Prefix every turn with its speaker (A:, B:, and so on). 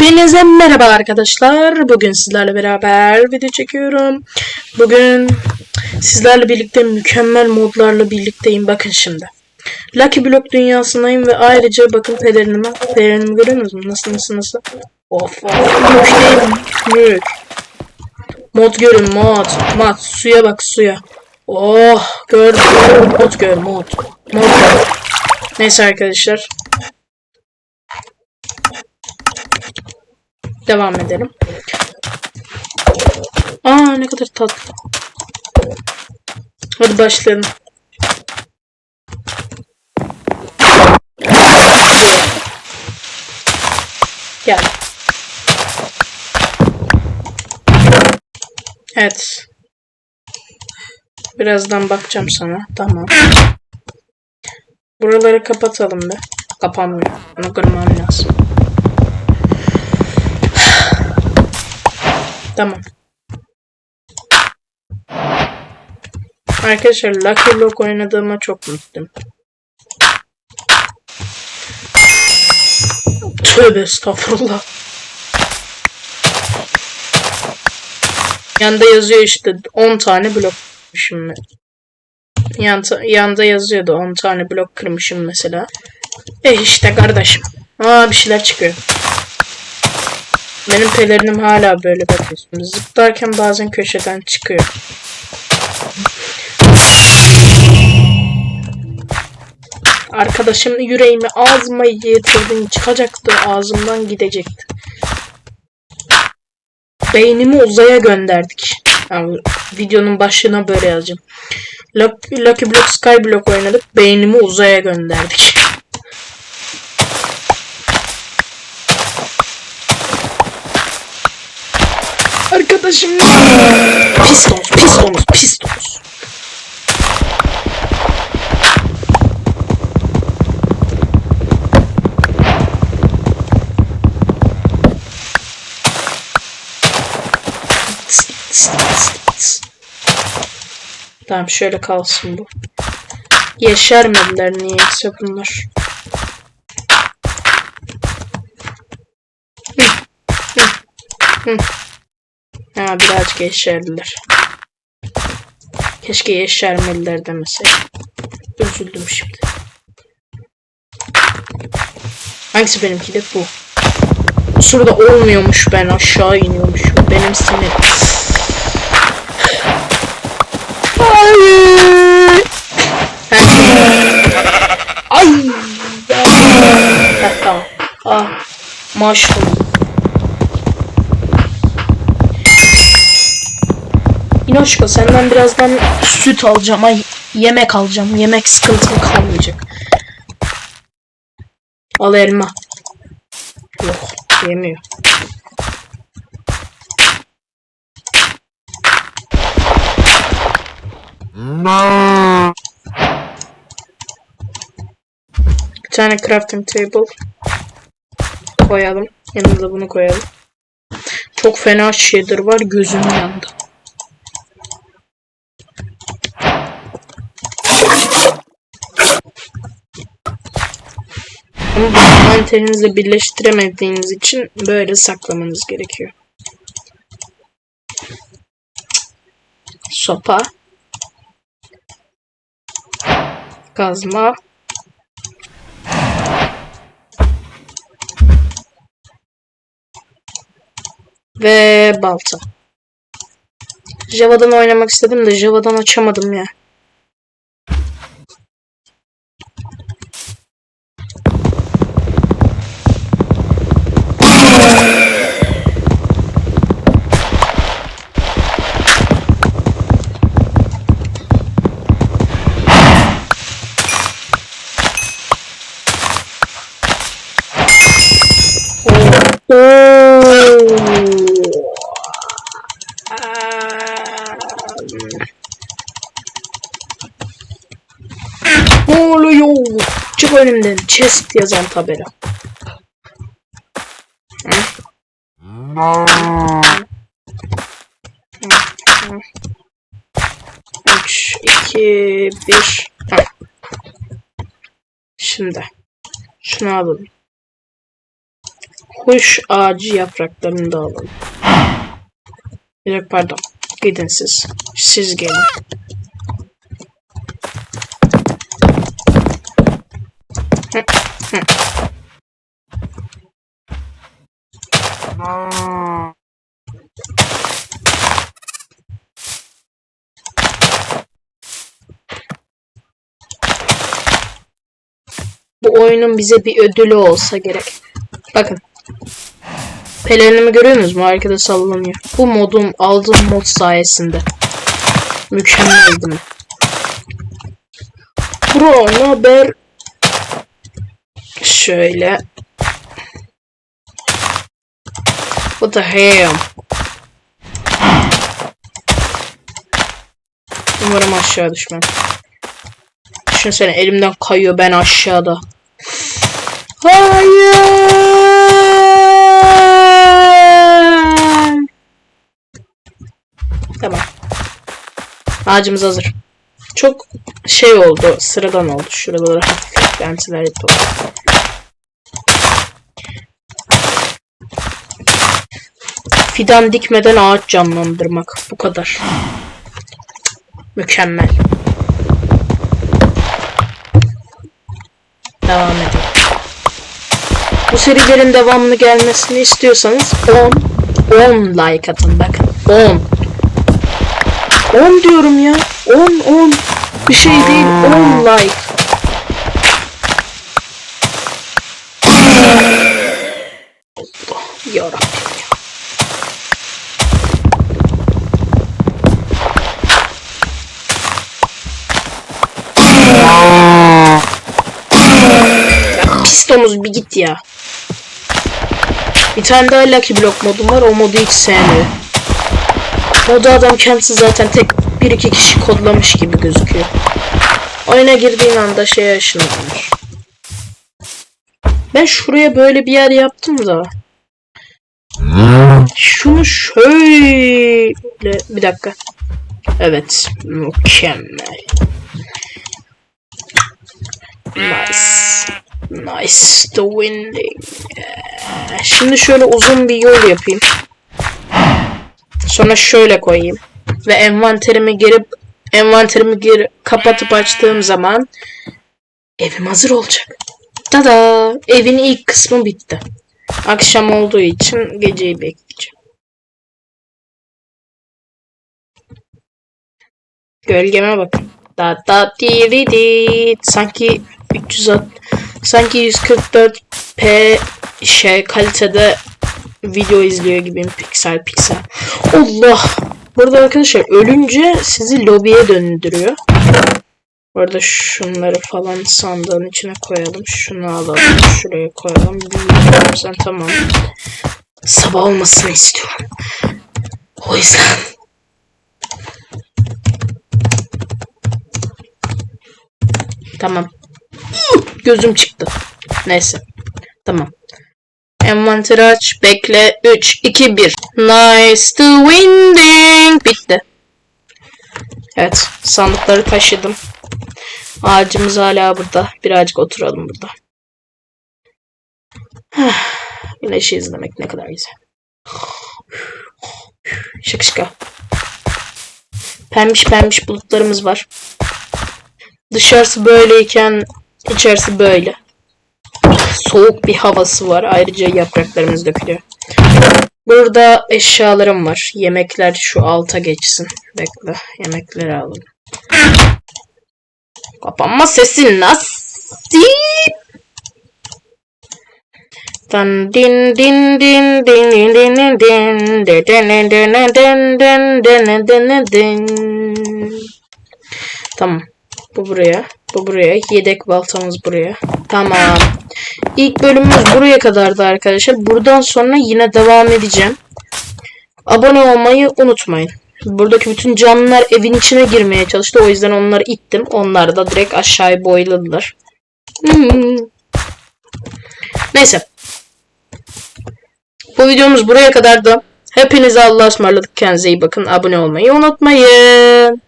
A: Hepinize merhaba arkadaşlar. Bugün sizlerle beraber video çekiyorum. Bugün sizlerle birlikte mükemmel modlarla birlikteyim. Bakın şimdi. Lucky Block dünyasındayım ve ayrıca bakın pelerinime. Pelerinimi görüyor musunuz? Nasıl nasıl nasıl? Of of. Mük. Mod görün mod. Mod. Suya bak suya. Oh gördüm. Mod gör mod. Mod gör. Neyse arkadaşlar. Devam edelim. Aa ne kadar tatlı. Hadi başlayalım. Gel. Evet. Birazdan bakacağım sana. Tamam. Buraları kapatalım be. Kapanmıyor. Bunu kırmam lazım. Tamam. Arkadaşlar Lucky Block oynadığıma çok mutluyum. Tövbe estağfurullah. Yanda yazıyor işte 10 tane blok kırmışım ben. Yanda, yanda yazıyordu 10 tane blok kırmışım mesela. E işte kardeşim. Aa bir şeyler çıkıyor. Benim pelerinim hala böyle bakıyorsunuz. Zıplarken bazen köşeden çıkıyor. Arkadaşım yüreğimi ağzıma yedirdin çıkacaktı ağzımdan gidecekti. Beynimi uzaya gönderdik. Yani videonun başına böyle yazacağım. Lucky Block Skyblock oynadık. Beynimi uzaya gönderdik. Arkadaşım pis domuz, pis domuz, pis domuz. Tamam şöyle kalsın bu. Yeşermediler niyeyse bunlar. Hı, hı, hı. Ha birazcık yeşerdiler. Keşke yeşermeliler demeseydim. Üzüldüm şimdi. Hangisi benimki de bu. Sırada olmuyormuş ben aşağı iniyormuşum. Benim sinir. Ay. Ay. Heh, tamam. Ah. Mushroom. İnoşko senden birazdan süt alacağım. Ay yemek alacağım. Yemek sıkıntım kalmayacak. Al elma. Yok yemiyor. Bir tane crafting table koyalım. Yanımıza bunu koyalım. Çok fena shader var gözüm yandı. Ama manteninizi birleştiremediğiniz için böyle saklamanız gerekiyor. Sopa. Kazma. Ve balta. Java'dan oynamak istedim de Java'dan açamadım ya. Ne oluyor? Çık önümden. Chest yazan tabela. Üç, iki, bir. Heh. Şimdi. Şunu alalım. kuş ağacı yapraklarını da alalım. Yok pardon. Gidin siz. Siz gelin. Hı. Bu oyunun bize bir ödülü olsa gerek. Bakın. Pelerinimi görüyorsunuz mu? Arkada sallanıyor. Bu modum aldığım mod sayesinde. Mükemmeldi mi? Bro ne haber? Şöyle. What the hell? Umarım aşağı düşmem. Düşünsene elimden kayıyor ben aşağıda. Hayır. Tamam. Ağacımız hazır. Çok şey oldu, sıradan oldu. Şuralara hafif eklentiler yapalım. Fidan dikmeden ağaç canlandırmak. Bu kadar. Mükemmel. Devam edelim. Bu serilerin devamını gelmesini istiyorsanız 10 10 like atın bakın 10 10 diyorum ya 10 10 bir şey değil 10 like Allah yarabbim ya. Ya pis domuz bir git ya. Bir tane daha Lucky Block modum var. O modu hiç sevmiyorum. Modu adam kendisi zaten tek bir iki kişi kodlamış gibi gözüküyor. Oyuna girdiğin anda şey ışınlanır. Ben şuraya böyle bir yer yaptım da. Şunu şöyle... Bir dakika. Evet. Mükemmel. Nice. Nice. The winding. Şimdi şöyle uzun bir yol yapayım. Sonra şöyle koyayım. Ve envanterimi girip envanterimi geri kapatıp açtığım zaman evim hazır olacak. Tada! Evin ilk kısmı bitti. Akşam olduğu için geceyi bekleyeceğim. Gölgeme bakın. Da da di di di. Sanki 360 sanki 144p şey kalitede video izliyor gibiyim piksel piksel. Allah! Burada arkadaşlar ölünce sizi lobiye döndürüyor. Bu arada şunları falan sandığın içine koyalım. Şunu alalım. Şuraya koyalım. Büyüyelim sen tamam. Sabah olmasını istiyorum. O yüzden. Tamam. Gözüm çıktı. Neyse. Tamam. Envanteri aç. Bekle. 3, 2, 1. Nice to winding. Bitti. Evet. Sandıkları taşıdım. Ağacımız hala burada. Birazcık oturalım burada. Güneşi izlemek ne kadar güzel. Şık şıka. Pembiş pembiş bulutlarımız var. Dışarısı böyleyken içerisi böyle. Soğuk bir havası var. Ayrıca yapraklarımız dökülüyor. Burada eşyalarım var. Yemekler şu alta geçsin. Bekle. Yemekleri alalım. Kapanma sesi nasıl? Dan din din din din din din din din din din din din din din din din Tamam. Bu buraya. Bu buraya. Yedek baltamız buraya. Tamam. İlk bölümümüz buraya kadardı arkadaşlar. Buradan sonra yine devam edeceğim. Abone olmayı unutmayın. Buradaki bütün canlılar evin içine girmeye çalıştı. O yüzden onları ittim. Onlar da direkt aşağıya boyladılar. Hmm. Neyse. Bu videomuz buraya kadardı. Hepinize Allah'a ısmarladık. Kendinize iyi bakın. Abone olmayı unutmayın.